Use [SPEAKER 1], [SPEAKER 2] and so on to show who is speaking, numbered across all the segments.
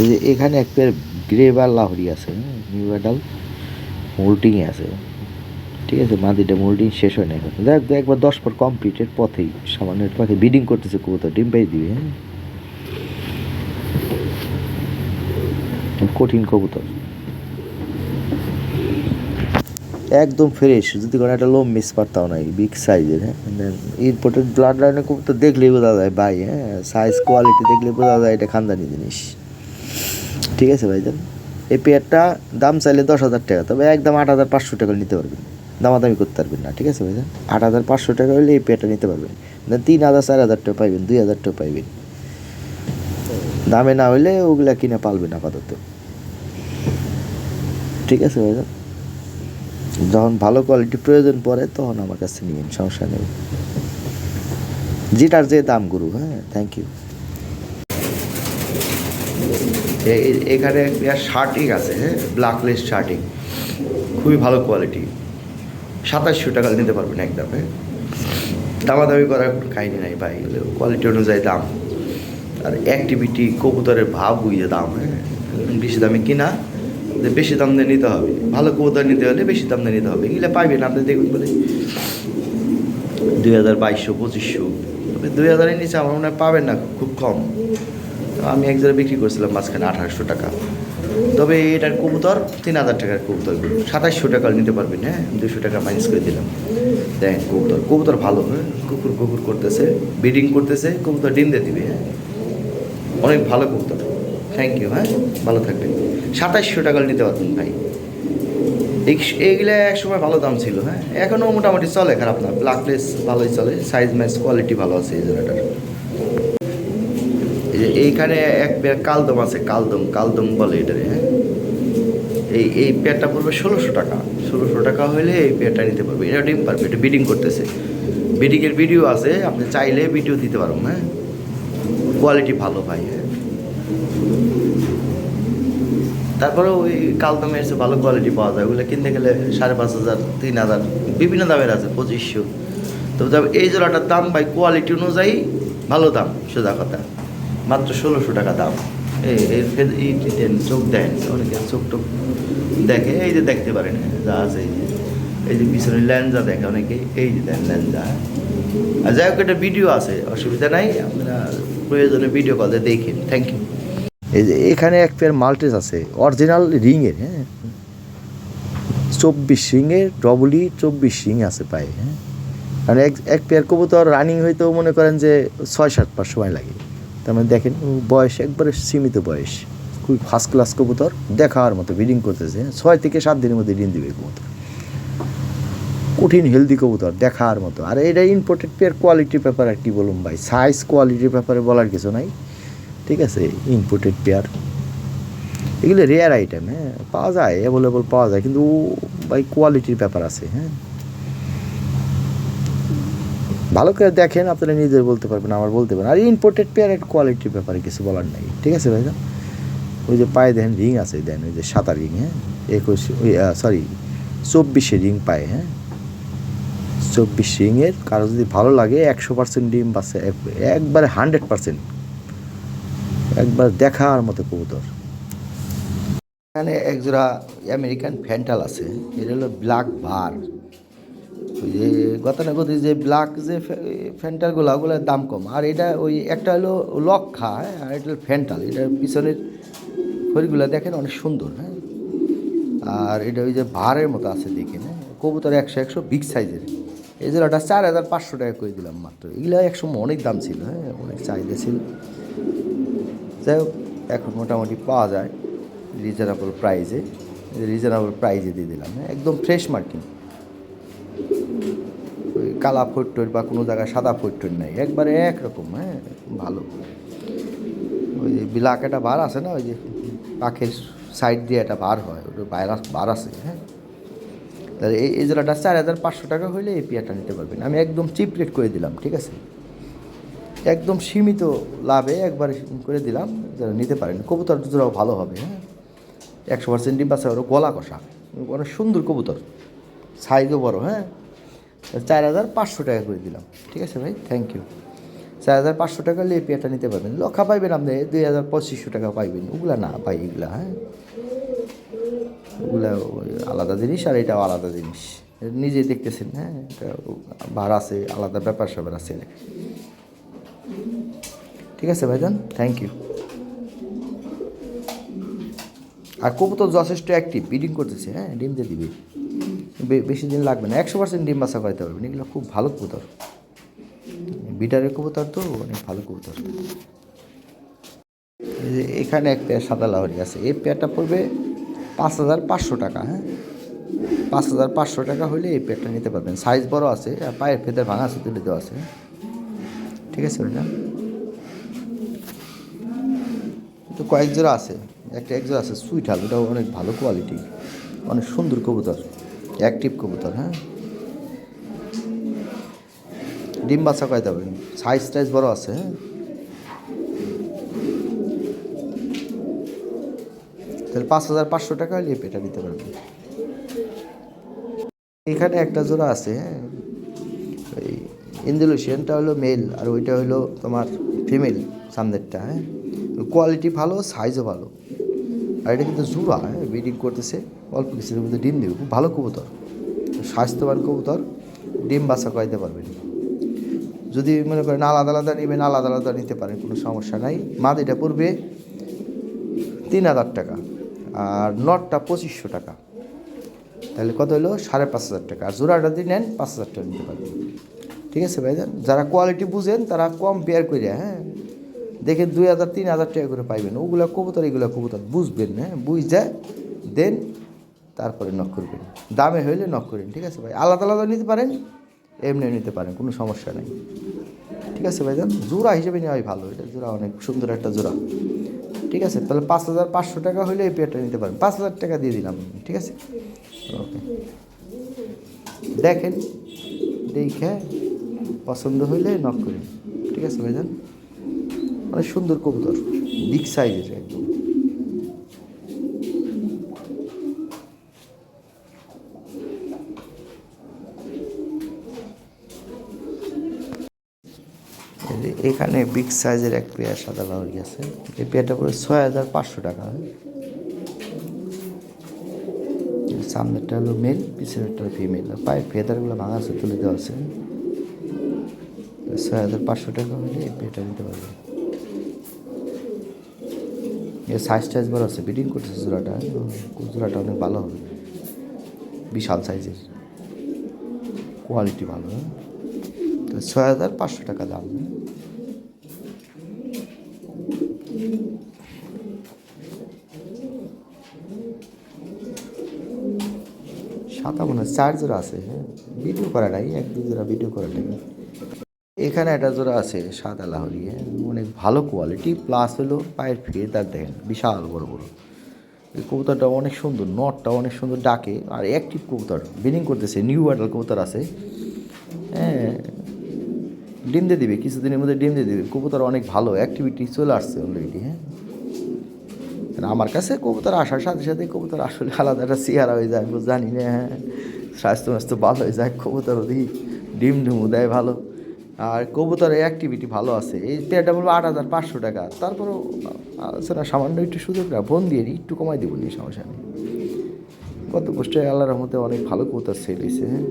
[SPEAKER 1] এই যে এখানে একটা গ্রে বা লাহরি আছে নিউ অ্যাডাল মোল্টিংয়ে আছে। ঠিক আছে মাদিটা মোল্ডিং শেষ হয় না এখন। দেখ একবার দশ পর কমপ্লিটের পথেই সামান্য পাখি বিডিং করতেছে কবুতর, ডিম পাই দিবে হ্যাঁ? কঠিন কবুতর। একদম ফ্রেশ যদি কোনো একটা লোম মিস পারতাম না বিগ সাইজের হ্যাঁ? এরপরের ব্লাড লাইনে কবুতর দেখলেই বোঝা যায়, ভাই হ্যাঁ? সাইজ কোয়ালিটি দেখলে বোঝা যায়, এটা খানদানি জিনিস। ঠিক আছে ভাইজান। এই পেয়ারটা দাম চাইলে দশ হাজার টাকা, তবে একদম আট হাজার পাঁচশো টাকা নিতে পারবেন। দামাদামি করতে পারবেন না, ঠিক আছে ভাইজান? আট হাজার পাঁচশো টাকা হলে এই পেয়ারটা নিতে পারবেন। তিন হাজার, চার হাজার টাকা পাইবেন, দুই হাজার টাকা পাইবেন। দামে না হলে ওগুলা কিনে পালবেন আপাতত। ঠিক আছে ভাইজান? যখন ভালো কোয়ালিটি প্রয়োজন পড়ে, তখন আমার কাছে নিবেন সমস্যা নেই। যেটার যে দাম গুরু হ্যাঁ থ্যাংক ইউ এখানে শার্টিং আছে হ্যাঁ? ব্ল্যাকলেস শার্টিং। খুবই ভালো কোয়ালিটি সাতাশশো টাকা নিতে পারবেন একদম হ্যাঁ? দামাদামি করার কাহিনি নাই ভাই কোয়ালিটি অনুযায়ী দাম। আর অ্যাক্টিভিটি কবুতরের ভাব বুঝে দাম হ্যাঁ? বেশি দামে কিনা বেশি দাম দিয়ে নিতে হবে। ভালো কবুতর নিতে হলে বেশি দাম দিয়ে নিতে হবে। এগুলো পাইবেন আপনি দেখুন বলে। দুই হাজার বাইশশো, পঁচিশশো। তবে দুই হাজারের নিচে আমার মনে হয় পাবেন না, খুব কম। আমি এক জায়গায় বিক্রি করছিলাম মাঝখানে আঠারোশো টাকা। তবে এটার কবুতর তিন হাজার টাকার কবুতরগুলো সাতাশশো টাকা নিতে পারবেন হ্যাঁ? দুশো টাকা মাইনাস করে দিলাম। দেখেন কবুতর কবুতর ভালো হ্যাঁ? কুকুর কুকুর করতেছে ব্রিডিং করতেছে, কবুতর ডিম দিয়ে দিবে হ্যাঁ? অনেক ভালো কবুতর। থ্যাংক ইউ হ্যাঁ? ভালো থাকবেন সাতাশশো টাকা নিতে পারবেন ভাই। এই- এইগুলো এক সময় ভালো দাম ছিল হ্যাঁ? এখনও মোটামুটি চলে, খারাপ না। ব্ল্যাক প্লেস ভালোই চলে সাইজ ম্যাচ কোয়ালিটি ভালো আছে এই এই যে এইখানে এক পেয়ার কালদম আছে, কালদম কালদম বলে এটারে হ্যাঁ? এই এই পেয়ারটা পড়বে ষোলোশো টাকা। ষোলোশো টাকা হলে এই পেয়ারটা নিতে পারবে। এটা ডিম পারবে, এটা বিডিং করতেছে। বিডিংয়ের ভিডিও আছে, আপনি চাইলে ভিডিও দিতে পারবেন হ্যাঁ? কোয়ালিটি ভালো ভাই হ্যাঁ? তারপরে ওই কালদমের এসে ভালো কোয়ালিটি পাওয়া যায়। ওগুলো কিনতে গেলে সাড়ে পাঁচ হাজার, তিন হাজার, বিভিন্ন দামের আছে, পঁচিশশো। তবে এই জোড়াটার দাম ভাই, কোয়ালিটি অনুযায়ী ভালো দাম, সোজা কথা। মাত্র ষোলোশো টাকা দাম। এই চোখ দেন অনেকে চোখ টোক দেখে, এই যে দেখতে পারেন, যা আছে এই যে। পিছনে ল্যান্সা দেখে অনেকে, এই যে দেন ল্যান্সা আর যাই হোক, একটা ভিডিও আছে, অসুবিধা নাই, আপনারা প্রয়োজনে ভিডিও কলে দেখেন থ্যাংক ইউ এই যে এখানে এক পেয়ার মাল্টেস আছে অরিজিনাল রিংয়ের হ্যাঁ? চব্বিশ রিংয়ের ডবলই চব্বিশ রিং আছে পায়ে হ্যাঁ? আর এক এক পেয়ার কবুতর রানিং হইতেও মনে করেন যে ছয় সাত পাঁচ সময় লাগে। তার মানে দেখেন বয়স একবারে সীমিত বয়স। খুবই ফার্স্ট ক্লাস কবুতর, দেখার মতো ব্রিডিং করতেছে হ্যাঁ? ছয় থেকে সাত দিনের মধ্যে ডিম দিবে কবুতর। কঠিন হেলদি কবুতর, দেখার মতো। আর এটা ইম্পোর্টেড পেয়ার কোয়ালিটির ব্যাপারে আর কি বলুন ভাই? সাইজ কোয়ালিটির ব্যাপারে বলার কিছু নাই। ঠিক আছে ইম্পোর্টেড পেয়ার এগুলো রেয়ার আইটেম হ্যাঁ? পাওয়া যায় অ্যাভেলেবল পাওয়া যায়, কিন্তু ভাই কোয়ালিটির ব্যাপার আছে হ্যাঁ? ভালো করে দেখেন, আপনারা নিজে বলতে পারবেন, আমার বলতে পারেন আর ইম্পোর্টেড পেয়ার একটা কোয়ালিটির ব্যাপারে কিছু বলার নেই, ঠিক আছে ভাই ওই যে পায়ে দেখেন রিং আছে, দেন ওই যে সাদা রিং হ্যাঁ? একুশ, ওই সরি চব্বিশে রিং পায়ে হ্যাঁ? চব্বিশ রিংয়ের কারও যদি ভালো লাগে, একশো পার্সেন্ট ডিম বাসে একবারে হান্ড্রেড পার্সেন্ট একবার দেখার মতো কবুতর। এখানে একজোড়া আমেরিকান ফ্যান্টাল আছে, এটা হলো ব্ল্যাক বার যে গতানুগতিক যে ব্ল্যাক যে ফ্যান্টালগুলো ওগুলোর দাম কম। আর এটা ওই একটা হলো লক্ষা হ্যাঁ আর এটা ফ্যান্টাল এটার পিছনের ফরিগুলো দেখেন অনেক সুন্দর হ্যাঁ। আর এটা ওই যে ভারের মতো আছে, দেখেন হ্যাঁ। কবুতর একশো একশো বিগ সাইজের এই জন্য ওটা চার হাজার পাঁচশো টাকা করে দিলাম মাত্র। এগুলো একসময় অনেক দাম ছিল হ্যাঁ অনেক চাহিদা ছিল। যাই হোক, এখন মোটামুটি পাওয়া যায় রিজনেবল প্রাইজে রিজনেবল প্রাইজে দিয়ে দিলাম হ্যাঁ একদম ফ্রেশ মার্কিং ওই কালা ফোট্টোর বা কোনো জায়গায় সাদা ফোট্টোর নেই। একবারে একরকম হ্যাঁ ভালো। ওই যে বিলাক একটা বার আছে না, ওই যে পাখের সাইড দিয়ে একটা বার হয়, ওটা ভাইরাস বার আছে হ্যাঁ। তাহলে এই এই চার হাজার পাঁচশো টাকা হলে এই পেয়ারটা নিতে পারবেন। আমি একদম চিপ রেট করে দিলাম, ঠিক আছে? একদম সীমিত লাভে একবার করে দিলাম, যারা নিতে পারেন। কবুতর দুটোরাও ভালো হবে হ্যাঁ। একশো পার্সেন্ট ডিম ওরা গলা কষা। অনেক সুন্দর কবুতর, সাইজও বড় হ্যাঁ। চার হাজার পাঁচশো টাকা করে দিলাম। ঠিক আছে ভাই? থ্যাংক ইউ চার হাজার পাঁচশো টাকা এই নিতে পারবেন। লক্ষা পাইবেন আপনি দুই হাজার পঁচিশশো টাকা পাইবেন। ওগুলা না পাই এগুলা হ্যাঁ? ওগুলা আলাদা জিনিস আর এটাও আলাদা জিনিস। নিজে দেখতেছেন হ্যাঁ? এটা ভাড়া আছে, আলাদা ব্যাপার স্যাপার আছে। ঠিক আছে ভাইজান? থ্যাংক ইউ আর কবুতর যথেষ্ট অ্যাক্টিভ ব্রিডিং করতেছে হ্যাঁ? ডিম দিয়ে দিবে। বেশি দিন লাগবে না। একশো পার্সেন্ট ডিম বাসা করাতে পারবেন। এগুলো খুব ভালো কবুতর। বিটারের কবুতর তো, অনেক ভালো কবুতর। এখানে এক পেয়ার সাদা লাহরি আছে। এই পেয়ারটা পড়বে পাঁচ হাজার পাঁচশো টাকা হ্যাঁ? পাঁচ হাজার পাঁচশো টাকা হলে এই পেয়ারটা নিতে পারবেন। সাইজ বড় আছে, আর পায়ের ফেদের ভাঙা আছে, তুলে দেওয়া আছে। ঠিক আছে ম্যাডাম তো কয়েক জোড়া আছে। একটা, এক জোড়া আছে সুইট হাল ওটাও অনেক ভালো কোয়ালিটি অনেক সুন্দর কবুতর। অ্যাক্টিভ কবুতর হ্যাঁ? ডিম বাচ্চা কয়তে হবে সাইজ টাইজ বড় আছে হ্যাঁ? তাহলে পাঁচ হাজার পাঁচশো টাকা হলে এটা নিতে পারবে। এখানে একটা জোড়া আছে হ্যাঁ? ওই ইন্দোলেশিয়ানটা হলো মেল আর ওইটা হলো তোমার ফিমেল সামনেরটা হ্যাঁ? কোয়ালিটি ভালো সাইজও ভালো। আর এটা কিন্তু জোড়া হ্যাঁ? ব্রিডিং করতেছে, অল্প কিছুর মধ্যে ডিম দেবে। খুব ভালো কবুতর। স্বাস্থ্যবান কবুতর, ডিম বাচ্চা করাইতে পারবেন যদি মনে করেন আলাদা আলাদা নেবেন, আলাদা আলাদা নিতে পারেন, কোনো সমস্যা নাই। মাদিটা পড়বে তিন হাজার টাকা আর নটটা পঁচিশশো টাকা। তাহলে কত হলো? সাড়ে পাঁচ হাজার টাকা। আর জোড়াটা যদি নেন, পাঁচ হাজার টাকা নিতে পারবেন। ঠিক আছে ভাইজান? যারা কোয়ালিটি বুঝেন, তারা কম পেয়ার করে হ্যাঁ? দেখে দুই হাজার, তিন হাজার টাকা করে পাইবেন। ওগুলো কবুতর, এগুলো কবুতর বুঝবেন হ্যাঁ বুঝে দেন তারপরে নক করবেন। দামে হইলে নক করেন, ঠিক আছে ভাই? আলাদা আলাদা নিতে পারেন, এমনি নিতে পারেন, কোনো সমস্যা নেই। ঠিক আছে ভাইজান? জোড়া হিসেবে নেওয়াই ভালো, এটা জোড়া অনেক সুন্দর একটা জোড়া। ঠিক আছে? তাহলে পাঁচ হাজার পাঁচশো টাকা হলে এই পেয়ারটা নিতে পারেন। পাঁচ হাজার টাকা দিয়ে দিলাম, ঠিক আছে? ওকে। দেখেন, দেখে পছন্দ হইলে নক করেন। ঠিক আছে ভাইজান? অনেক সুন্দর কবুতর বিগ সাইজের একদম। এখানে বিগ সাইজের এক পেয়ার সাদা লাহরি আছে। এই পেয়ারটা পড়ে ছয় হাজার পাঁচশো টাকা। হয় সামনেরটা হলো মেল পিছনেরটা হলো ফিমেল পায়ের ফেদারগুলো ভাঙা আছে, তুলে দেওয়া আছে। ছয় হাজার পাঁচশো টাকা হলে এই পেয়ারটা নিতে পারবে। এর সাইজ টাইজ বড় আছে বিডিং করতেছে জোড়াটা জোড়াটা অনেক ভালো হবে। বিশাল সাইজের কোয়ালিটি ভালো হ্যাঁ? তো ছয় হাজার পাঁচশো টাকা দাম? সাদা মনে হয় চার আছে হ্যাঁ? ভিডিও করা নাই, এক দু জোড়া ভিডিও করা নাই। এখানে একটা জোড়া আছে সাদা লাহরি হ্যাঁ? অনেক ভালো কোয়ালিটি প্লাস হলো পায়ের ফেদার দেখেন, বিশাল বড় বড়। এই কবুতরটা অনেক সুন্দর নটটা অনেক সুন্দর ডাকে, আর অ্যাক্টিভ কবুতর বিনিং করতেছে নিউ অ্যাডাল কবুতর আছে। হ্যাঁ ডিম দিয়ে দিবে, কিছুদিনের মধ্যে ডিম দিয়ে দিবে। কবুতর অনেক ভালো অ্যাক্টিভিটি চলে আসছে অলরেডি হ্যাঁ? আর আমার কাছে কবুতর আসার সাথে সাথে কবুতর আসলে আলাদা একটা চেহারা হয়ে যায় জানি না হ্যাঁ? স্বাস্থ্য ভালো হয়ে যায়, কবুতর ওদিকে ডিম ডিমও দেয় ভালো। আর কবুতরের অ্যাক্টিভিটি ভালো আছে। এই পেয়ারটা বলব আট হাজার পাঁচশো টাকা। তারপরেও আলোচনা সামান্য একটু সুযোগ না ফোন দিয়ে দিই, একটু কমাই দেবো নি সমস্যা নেই। কত কষ্টে আল্লাহর মধ্যে অনেক ভালো কবুতর সেল হয়েছে হ্যাঁ?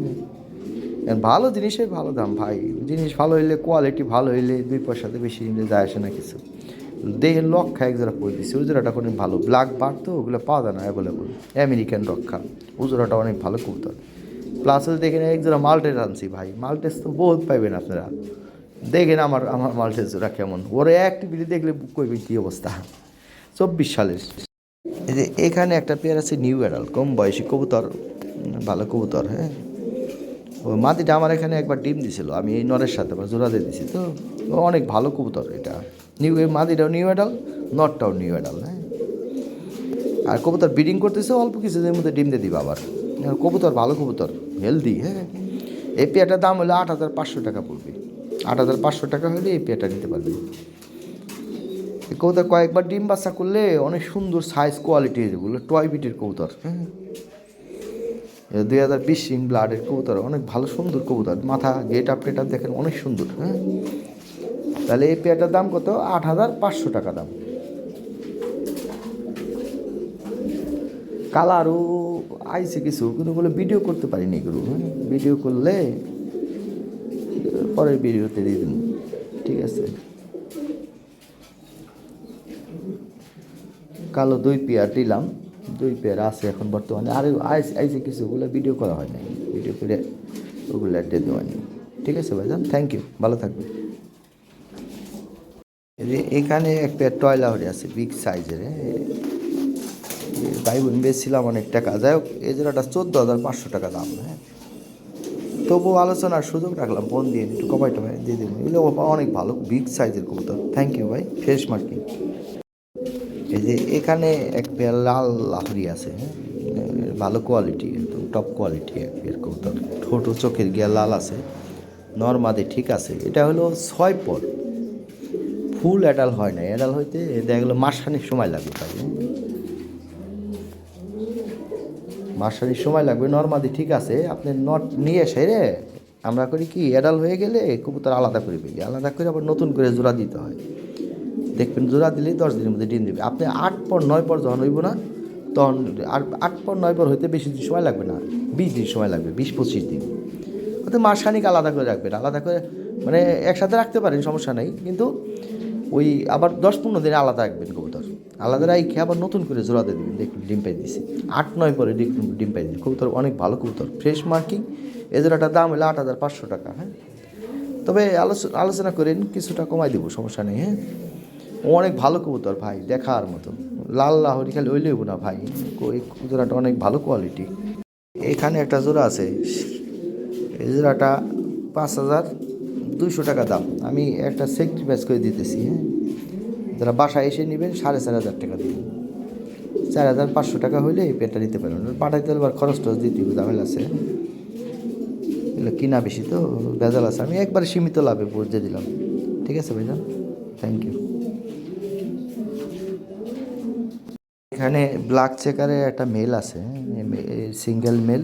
[SPEAKER 1] ভালো জিনিসের ভালো দাম ভাই। জিনিস ভালো হইলে কোয়ালিটি ভালো হইলে দুই পয়সাতে বেশি নিলে যায় আসে না কিছু। দেহের লক্ষা এক জোড়া করে দিচ্ছে জোড়াটা অনেক ভালো। ব্ল্যাক বার তো ওগুলো পাওয়া যায় না অ্যাভেলেবল আমেরিকান রক্ষা জোড়াটা অনেক ভালো কবুতর। প্লাস হচ্ছে দেখেন এক জোড়া মাল্টেস আনছি ভাই। মাল্টেস তো বহুত পাইবেন আপনারা। দেখেন আমার আমার মাল্টেস জোড়া কেমন। ওর অ্যাক্টিভিটি দেখলে করবে কী অবস্থা। চব্বিশ সালের। এই যে এখানে একটা পেয়ার আছে নিউ অ্যাডাল কম বয়সী কবুতর, ভালো কবুতর হ্যাঁ? ও মাটিটা আমার এখানে একবার ডিম দিছিল। আমি এই নরের সাথে জোড়া দিয়ে দিছি, তো অনেক ভালো কবুতর এটা। নিউ মাদিটাও নিউ অ্যাডাল নটটাও নিউ অ্যাডাল হ্যাঁ? আর কবুতর ব্রিডিং করতেছে, অল্প কিছুদের মধ্যে ডিম দিয়ে দিবে আবার। কবুতর ভালো কবুতর হেলদি হ্যাঁ। এই পেয়াটার দাম হলো আট হাজার পাঁচশো টাকা পড়বে। আট হাজার পাঁচশো টাকা হলে এই পেয়ারটা নিতে পারবে। কবুতর কয়েকবার ডিম বাচ্চা করলে অনেক সুন্দর সাইজ কোয়ালিটি যেগুলো টয় বিটের কবুতর হ্যাঁ। দুই হাজার বিশ সিং ব্লাডের কবুতর, অনেক ভালো, সুন্দর কবুতর। মাথা গেট আপ টেট আপ দেখেন, অনেক সুন্দর হ্যাঁ। তাহলে এই পেয়ারটার দাম কত? আট হাজার পাঁচশো টাকা দাম। কালারও আইছে কিছু, কিন্তু ওগুলো ভিডিও করতে পারিনি এগুলো হ্যাঁ? ভিডিও করলে পরের ভিডিওতে দিয়ে দিন, ঠিক আছে? কালো দুই পেয়ার দিলাম, দুই পেয়ার আছে এখন বর্তমানে, আর আইসে আইসে কিছু, ওগুলো ভিডিও করা হয় নাই ভিডিও করে ওগুলো দিয়ে দেওয়ানি ঠিক আছে ভাইজান? থ্যাংক ইউ ভালো থাকবে এখানে একটা টয়লা হরে আছে বিগ সাইজের ভাই বোন বেচছিলাম অনেক টাকা। যাই হোক, এই জোড়াটা চোদ্দ হাজার পাঁচশো টাকা দাম হ্যাঁ। তবুও আলোচনার সুযোগ রাখলাম, ফোন দিয়ে একটু কমাই টমাই দিয়ে দেবো এগুলো অনেক ভালো, বিগ সাইজের কবুতর। থ্যাংক ইউ ভাই ফ্রেশ মার্কিং এই যে এখানে এক পেয়ার লাল লাহরি আছে হ্যাঁ। ভালো কোয়ালিটি একদম টপ কোয়ালিটি এক পেয়ার কবুতর। ছোটো চোখের গিয়া লাল আছে, নর্মাদে ঠিক আছে। এটা হলো ছয় পর ফুল অ্যাডাল হয় না অ্যাডাল হইতে দেখা গেলো মাসখানিক সময় লাগবে তাই মাসখানিক সময় লাগবে, নর্মাদি ঠিক আছে, আপনি নট নিয়ে এসে রে, আমরা করি কি অ্যাডাল হয়ে গেলে কবুতর আলাদা করে ফেলি, আলাদা করে আবার নতুন করে জোড়া দিতে হয়। দেখবেন জোড়া দিলেই দশ দিনের মধ্যে ডিম দেবে। আপনি আট পর নয় পর যখন হইব না, তখন আর আট পর নয় পর হইতে বেশি দিন সময় লাগবে না, বিশ দিন সময় লাগবে, বিশ পঁচিশ দিন। ওতে মাসখানিক আলাদা করে রাখবেন, আলাদা করে মানে একসাথে রাখতে পারেন, সমস্যা নেই, কিন্তু ওই আবার দশ পনেরো দিনে আলাদা রাখবেন কবুতর। আলাদা রাখে আবার নতুন করে জোড়াতে দেবেন। দেখুন, ডিম পাই দিছি। আট নয় পরে ডিম পাই দিন কবুতর অনেক ভালো কবুতর। ফ্রেশ মার্কিং এ জোড়াটার দাম হলো আট হাজার পাঁচশো টাকা হ্যাঁ? তবে আলোচনা আলোচনা করেন, কিছুটা কমাই দেবো, সমস্যা নেই হ্যাঁ? অনেক ভালো কবুতর ভাই, দেখার মতো। লাল লাহরি খালি ওই লেবু না ভাই। এই জোড়াটা অনেক ভালো কোয়ালিটি এখানে একটা জোড়া আছে। এই জোড়াটা পাঁচ হাজার দুইশো টাকা দাম। আমি একটা সেক্রিফাইস করে দিতেছি হ্যাঁ? যারা বাসায় এসে নেবেন সাড়ে চার হাজার টাকা দিবেন। চার হাজার পাঁচশো টাকা হইলে এই পেটটা নিতে পারবেন। পাঠাইতে হলে আবার খরচ টরচ দিতে হবে, ঝামেলা আছে। এগুলো কিনা বেশি তো, ভেজাল আছে। আমি একবারে সীমিত লাভে বুঝে দিলাম। ঠিক আছে ভাইজান? থ্যাংক ইউ এখানে ব্ল্যাক চেকারে একটা মেল আছে সিঙ্গেল মেল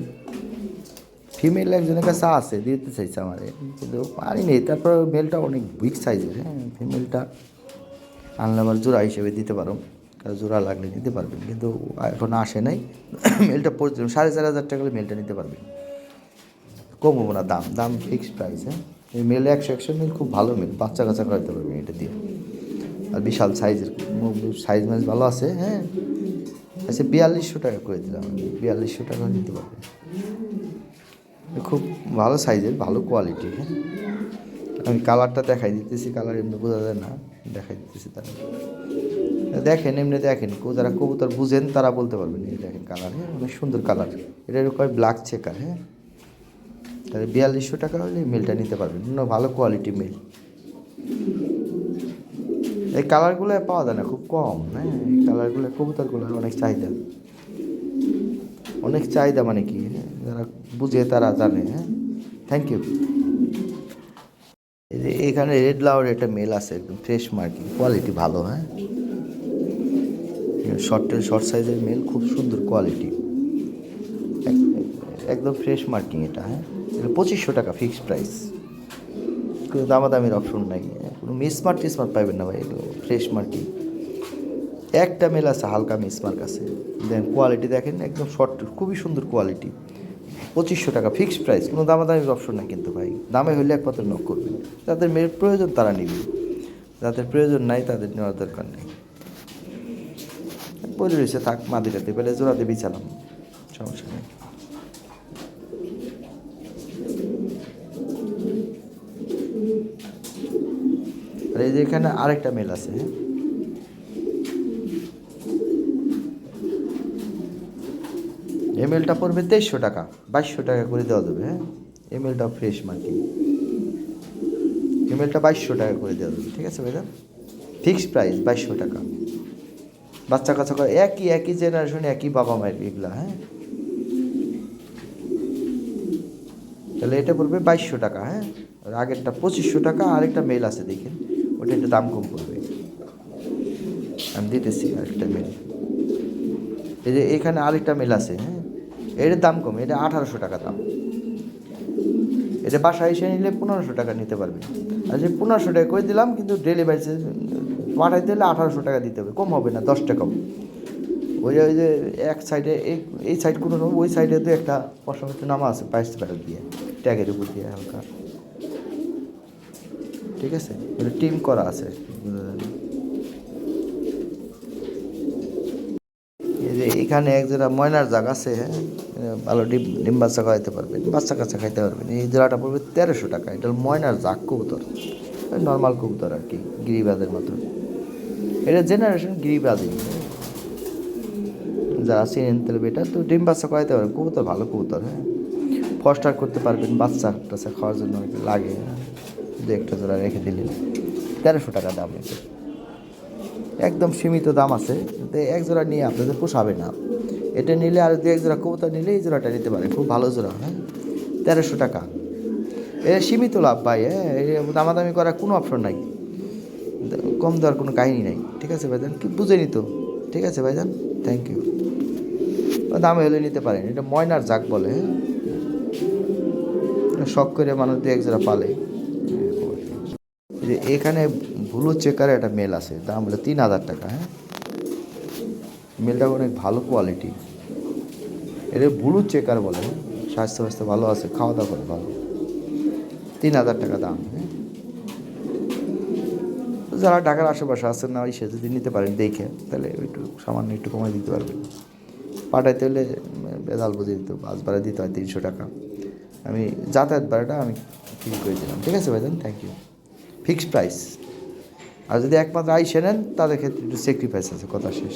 [SPEAKER 1] ফিমেল একজনের কাছে আছে, দিতে চাইছে আমার। কিন্তু পারি পারিনি। তারপর মেলটা অনেক উইক সাইজের হ্যাঁ। ফিমেলটা আনলে আবার জোড়া হিসেবে দিতে পারো। জোড়া লাগলে দিতে পারবেন। কিন্তু এখন আসে নাই। মেলটা পড়ছে, সাড়ে চার হাজার টাকা মেলটা নিতে পারবেন। কমবো না, দাম। দাম ফিক্সড প্রাইস হ্যাঁ? এই মেল একশো একশো মেল খুব ভালো মেল। বাচ্চা কাচ্চা করাতে পারবেন এটা দিয়ে। আর বিশাল সাইজের, সাইজ মাইজ ভালো আছে হ্যাঁ? আচ্ছা বিয়াল্লিশশো টাকা করে দিলাম বিয়াল্লিশশো টাকা নিতে পারবেন। খুব ভালো সাইজের, ভালো কোয়ালিটি হ্যাঁ? আমি কালারটা দেখাই দিতেছি কালার এমনি বোঝা যায় না, দেখাই দিতেছি তারা। দেখেন, এমনি দেখেন যারা কবুতর বুঝেন, তারা বলতে পারবেন, এই দেখেন কালার হ্যাঁ অনেক সুন্দর কালার এটা কয় ব্ল্যাক চেকার হ্যাঁ। তাহলে বিয়াল্লিশশো টাকা হলে মেলটা নিতে পারবেন। ভালো কোয়ালিটি মেল এই কালারগুলো পাওয়া যায় না, খুব কম হ্যাঁ। এই কালারগুলো কবুতরগুলোর অনেক চাহিদা। অনেক চাহিদা মানে কি হ্যাঁ। যারা বুঝে তারা জানে হ্যাঁ। থ্যাংক ইউ এখানে রেড লাউর একটা মেল আছে, একদম ফ্রেশ মার্কিং কোয়ালিটি ভালো হ্যাঁ? শর্টের শর্ট সাইজের মেল, খুব সুন্দর কোয়ালিটি একদম ফ্রেশ মার্কিং এটা হ্যাঁ? এটা পঁচিশশো টাকা ফিক্সড প্রাইস কোনো দামাদামির অপশন নাই কোনো মিসমার্ক টিসমার্ক পাইবেন না ভাই, এগুলো ফ্রেশ মার্কিং একটা মেল আছে, হালকা মিসমার্ক আছে। দেন কোয়ালিটি দেখেন, একদম শর্ট খুবই সুন্দর কোয়ালিটি পঁচিশশো টাকা ফিক্সড প্রাইস কোনো দামাদামির অপশন নাই কিন্তু ভাই। দামে হইলে একমাত্র নক করবেন যাদের মেয়ের প্রয়োজন, তারা নিবে। যাদের প্রয়োজন নাই, তাদের নেওয়ার দরকার নেই। বলে রয়েছে থাক মাদিরাতে পেলে জোড়াতে বিছালাম। সমস্যা নেই। আর এই যে এখানে আরেকটা মেল আছে হ্যাঁ? এমএলটা পড়বে তেইশশো টাকা, বাইশশো টাকা করে দেওয়া যাবে হ্যাঁ? এমএলটা ফ্রেশ মার্কিং এমএলটা বাইশশো টাকা করে দেওয়া যাবে, ঠিক আছে ভাইদা ফিক্সড প্রাইস বাইশশো টাকা। বাচ্চা কাচ্চা একই একই জেনারেশন একই বাবা মায়ের এগুলা হ্যাঁ? তাহলে এটা পড়বে বাইশশো টাকা হ্যাঁ? আর আগেরটা পঁচিশশো টাকা আরেকটা মেল আছে দেখেন, ওটা একটু দাম কম পড়বে। আমি দিতেছি আরেকটা মেল এই যে এখানে আরেকটা মেল আছে হ্যাঁ? এটার দাম কম, এটা আঠারোশো টাকা দাম। এটা বাসায় এসে নিলে পনেরোশো টাকা নিতে পারবে। আর যে পনেরোশো টাকা করে দিলাম, কিন্তু ডেলিভারি পাঠাইতে হলে আঠারোশো টাকা দিতে হবে, কম হবে না, দশ টাকাও ওই যে- ওই যে এক সাইডে এই এই সাইড কোনো ওই সাইডে তো একটা পশমের নামা আছে বাইশ টাকা দিয়ে ট্যাগের উপর দিয়ে হালকা। ঠিক আছে? টিম করা আছে এই যে এখানে এক জোড়া ময়নার জাগ আছে হ্যাঁ? ভালো ডিম ডিম বাচ্চা খাইতে পারবেন, বাচ্চা কাচ্চা খাইতে পারবেন। এই জোড়াটা পড়বে তেরোশো টাকা, এটা ময়নার জাগ কবুতর নর্মাল কবুতর আর কি, গিরিবাজের মতো। এটা জেনারেশন গিরিবাজই যারা চিনেন তাহলে এটা তো ডিম বাচ্চা করাইতে পারবেন, কবুতর ভালো কবুতর হ্যাঁ? ফস্টার করতে পারবেন, বাচ্চা টাচ্চা খাওয়ার জন্য লাগে হ্যাঁ। দু একটা জোড়া রেখে দিলেন, তেরোশো টাকা দাম এটা। একদম সীমিত দাম আছে। কিন্তু এক জোড়া নিয়ে আপনাদের পোষাবে না। এটা নিলে আর দু এক জোড়া কবুতর নিলে এই জোড়াটা নিতে পারে। খুব ভালো জোড়া হ্যাঁ? তেরোশো টাকা। এটা সীমিত লাভ ভাই হ্যাঁ? দামাদামি করার কোনো অপশন নাই। কম দেওয়ার কোনো কাহিনী নাই। ঠিক আছে ভাইজান? কি বুঝে নিত ঠিক আছে ভাইজান? থ্যাংক ইউ দামে হলে নিতে পারেন। এটা ময়নার জাগ বলে হ্যাঁ? শখ করে মানুষ দু এক জোড়া পালে। যে এখানে ব্লু চেকারে একটা মেল আছে, দাম হলো তিন হাজার টাকা হ্যাঁ? মেলটা অনেক ভালো কোয়ালিটি এটা ব্লু চেকার বলে? স্বাস্থ্য স্বাস্থ্য ভালো আছে খাওয়া দাওয়া করে ভালো। তিন হাজার টাকা দাম হ্যাঁ? যারা ঢাকার আশেপাশে আছেন না সে যদি নিতে পারেন, দেখে, তাহলে একটু সামান্য একটু কমাই দিতে পারবেন। পাঠাইতে হলে বেদাল বুঝে দিত বাস ভাড়া দিতে হয় তিনশো টাকা। আমি যাতায়াত ভাড়াটা আমি ফ্রি করে দিলাম। ঠিক আছে ভাইজান? থ্যাংক ইউ ফিক্সড প্রাইস আর যদি একমাত্র আইসে নেন তাদের ক্ষেত্রে একটু স্যাক্রিফাইস আছে কথা শেষ।